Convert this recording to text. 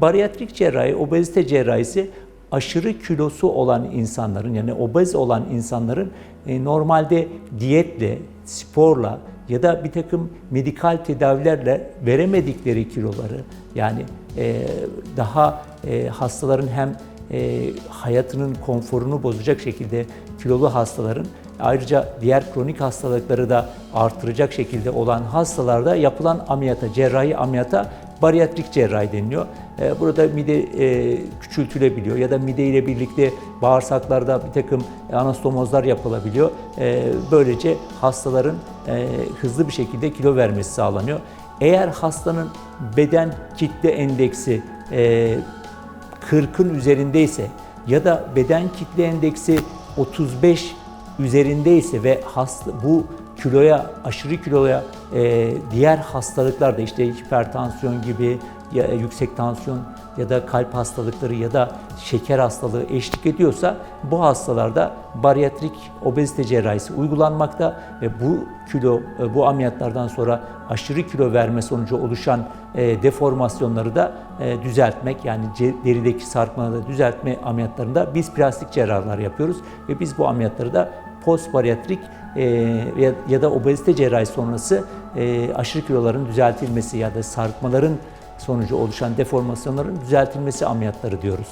Bariyatrik cerrahi, obezite cerrahisi aşırı kilosu olan insanların yani obez olan insanların e, normalde diyetle, sporla ya da bir takım medikal tedavilerle veremedikleri kiloları yani e, daha e, hastaların hem e, hayatının konforunu bozacak şekilde kilolu hastaların ayrıca diğer kronik hastalıkları da artıracak şekilde olan hastalarda yapılan ameliyata, cerrahi ameliyata bariyatrik cerrahi deniliyor. E, Burada mide e, küçültülebiliyor ya da mide ile birlikte bağırsaklarda bir takım anastomozlar yapılabiliyor. E, Böylece hastaların e, hızlı bir şekilde kilo vermesi sağlanıyor. Eğer hastanın beden kitle endeksi e, 40'ın üzerindeyse ya da beden kitle endeksi 35 üzerindeyse ve hasta, bu kiloya, aşırı kiloya e, diğer hastalıklar da işte hipertansiyon gibi ya yüksek tansiyon ya da kalp hastalıkları ya da şeker hastalığı eşlik ediyorsa bu hastalarda bariyatrik obezite cerrahisi uygulanmakta ve bu kilo e, bu ameliyatlardan sonra aşırı kilo verme sonucu oluşan e, deformasyonları da e, düzeltmek yani derideki sarkmaları da düzeltme ameliyatlarında biz plastik cerrahlar yapıyoruz ve biz bu ameliyatları da post bariyatrik e, ya, da obezite cerrahi sonrası e, aşırı kiloların düzeltilmesi ya da sarkmaların sonucu oluşan deformasyonların düzeltilmesi ameliyatları diyoruz.